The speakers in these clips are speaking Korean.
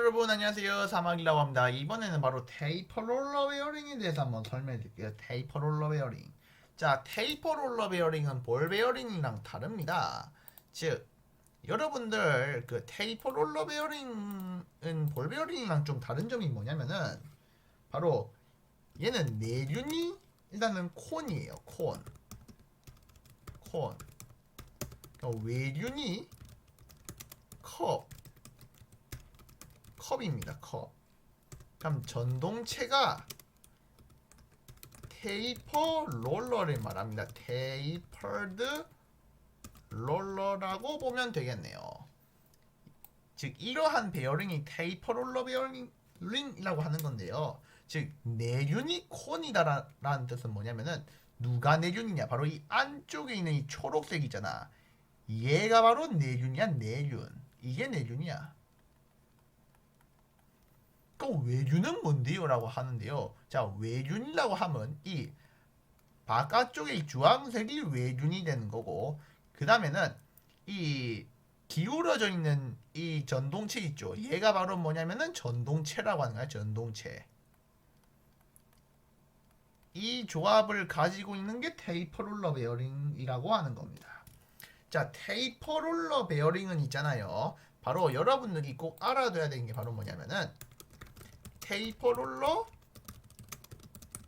여러분 안녕하세요. 사막이라고 합니다. 이번에는 바로 테이퍼 롤러 베어링에 대해서 한번 설명해 드릴게요. 테이퍼 롤러 베어링. 자 테이퍼 롤러 베어링은 볼 베어링이랑 다릅니다. 즉 여러분들 그 테이퍼 롤러 베어링은 볼 베어링이랑 좀 다른 점이 뭐냐면은 바로 얘는 내륜이 일단은 콘이에요 콘. 콘. 외륜이 컵 컵입니다. 컵. 그럼 전동체가 테이퍼 롤러를 말합니다. 테이퍼드 롤러라고 보면 되겠네요. 즉 이러한 베어링이 테이퍼 롤러 베어링이라고 하는 건데요. 즉 내륜이 콘이다라는 뜻은 뭐냐면은 누가 내륜이냐? 바로 이 안쪽에 있는 이 초록색이잖아. 얘가 바로 내륜이야, 내륜. 이게 내륜이야. 그 외륜은 뭔데요? 라고 하는데요. 자, 외륜이라고 하면 이 바깥쪽에 이 주황색이 외륜이 되는 거고, 그 다음에는 이 기울어져 있는 이 전동체 있죠. 얘가 바로 뭐냐면은 전동체라고 하는 거야, 전동체. 이 조합을 가지고 있는 게 테이퍼 롤러 베어링이라고 하는 겁니다. 자, 테이퍼 롤러 베어링은 있잖아요. 바로 여러분들이 꼭 알아둬야 되는 게 바로 뭐냐면은 테이퍼 롤러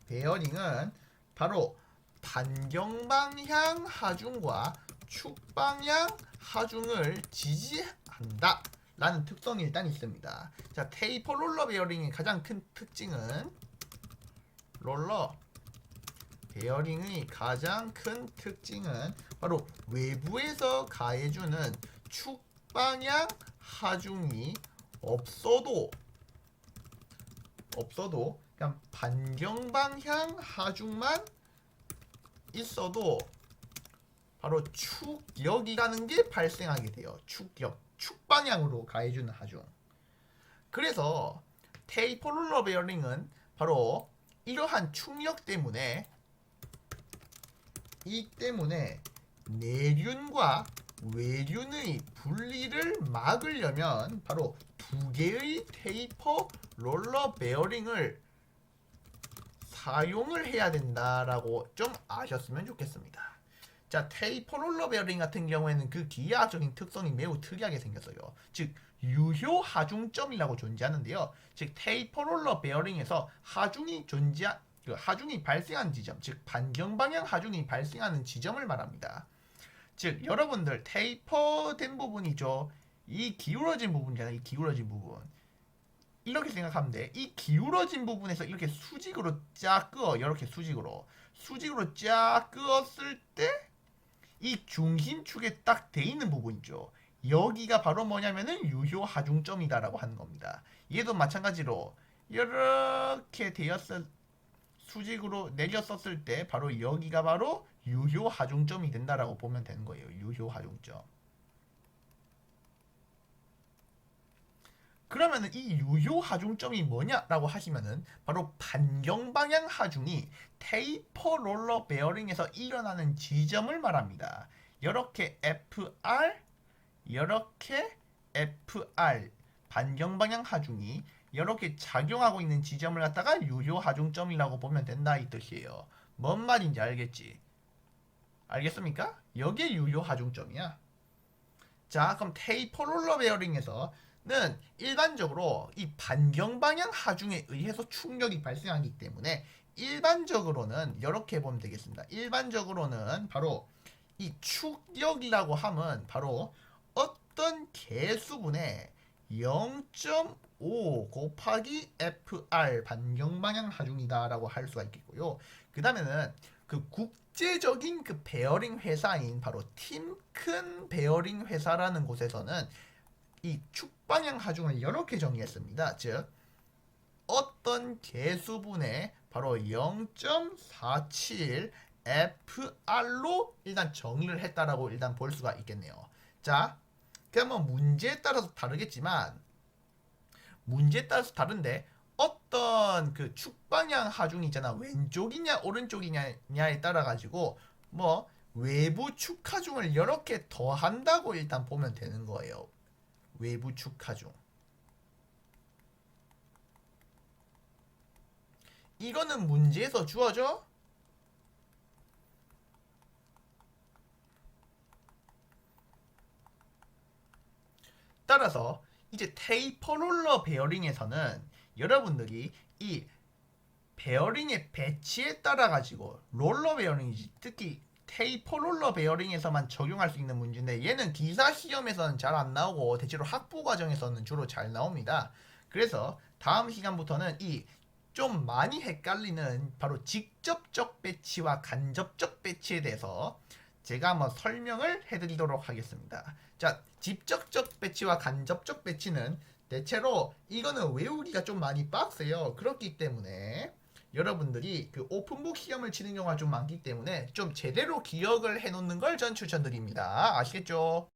베어링은 바로 반경 방향 하중과 축 방향 하중을 지지한다. 라는 특성이 일단 있습니다. 자, 테이퍼 롤러 베어링의 가장 큰 특징은 롤러 베어링의 가장 큰 특징은 바로 외부에서 가해주는 축 방향 하중이 없어도 없어도 그냥 반경 방향 하중만 있어도 바로 축역이라는 게 발생하게 돼요. 축역, 축방향으로 가해주는 하중. 그래서 테이퍼 롤러 베어링은 바로 이러한 축력 때문에 이 때문에 내륜과 외륜의 분리를 막으려면 바로 두 개의 테이퍼 롤러 베어링을 사용을 해야 된다라고 좀 아셨으면 좋겠습니다. 자, 테이퍼 롤러 베어링 같은 경우에는 그 기하학적인 특성이 매우 특이하게 생겼어요. 즉, 유효 하중점이라고 존재하는데요. 즉, 테이퍼 롤러 베어링에서 하중이 존재, 그 하중이 발생한 지점, 즉, 반경 방향 하중이 발생하는 지점을 말합니다. 즉, 여러분들 테이퍼된 부분이죠. 이 기울어진 부분이잖아요. 이 기울어진 부분. 이렇게 생각하면 돼. 이 기울어진 부분에서 이렇게 수직으로 쫙 끄어. 이렇게 수직으로. 수직으로 쫙 끄었을 때 이 중심축에 딱 돼 있는 부분 있죠. 여기가 바로 뭐냐면은 유효 하중점이다라고 하는 겁니다. 얘도 마찬가지로 이렇게 되었을 수직으로 내렸었을 때 바로 여기가 바로 유효 하중점이 된다라고 보면 되는 거예요. 유효 하중점. 그러면은 이 유효 하중점이 뭐냐라고 하시면은 바로 반경 방향 하중이 테이퍼 롤러 베어링에서 일어나는 지점을 말합니다. 이렇게 FR 이렇게 FR 반경 방향 하중이 이렇게 작용하고 있는 지점을 갖다가 유효 하중점이라고 보면 된다 이 뜻이에요. 뭔 말인지 알겠지? 알겠습니까? 여기에 유효 하중점이야. 자, 그럼 테이퍼 롤러 베어링에서 는 일반적으로 이 반경 방향 하중에 의해서 충격이 발생하기 때문에 일반적으로는 이렇게 보면 되겠습니다. 일반적으로는 바로 이 축력이라고 하면 바로 어떤 개수분의 0.5 곱하기 FR 반경 방향 하중이다라고 할 수가 있겠고요. 그 다음에는 그 국제적인 그 베어링 회사인 바로 팀큰 베어링 회사라는 곳에서는 이 축방향 하중을 이렇게 정의했습니다. 즉 어떤 개수분의 바로 0.47 FR로 일단 정의를 했다라고 일단 볼 수가 있겠네요. 자, 그러면 문제에 따라서 다르겠지만 문제에 따라서 다른데 어떤 그 축방향 하중이 있잖아 왼쪽이냐 오른쪽이냐에 따라 가지고 뭐 외부 축하중을 이렇게 더한다고 일단 보면 되는 거예요. 외부 축하중. 이거는 문제에서 주어져? 따라서 이제 테이퍼 롤러 베어링에서는 여러분들이 이 베어링의 배치에 따라 가지고 롤러 베어링이지 특히 테이퍼 롤러 베어링에서만 적용할 수 있는 문제인데 얘는 기사 시험에서는 잘 안 나오고 대체로 학부 과정에서는 주로 잘 나옵니다. 그래서 다음 시간부터는 이 좀 많이 헷갈리는 바로 직접적 배치와 간접적 배치에 대해서 제가 한번 설명을 해드리도록 하겠습니다. 자, 직접적 배치와 간접적 배치는 대체로 이거는 외우기가 좀 많이 빡세요. 그렇기 때문에 여러분들이 그 오픈북 시험을 치는 경우가 좀 많기 때문에 좀 제대로 기억을 해놓는 걸 전 추천드립니다. 아시겠죠?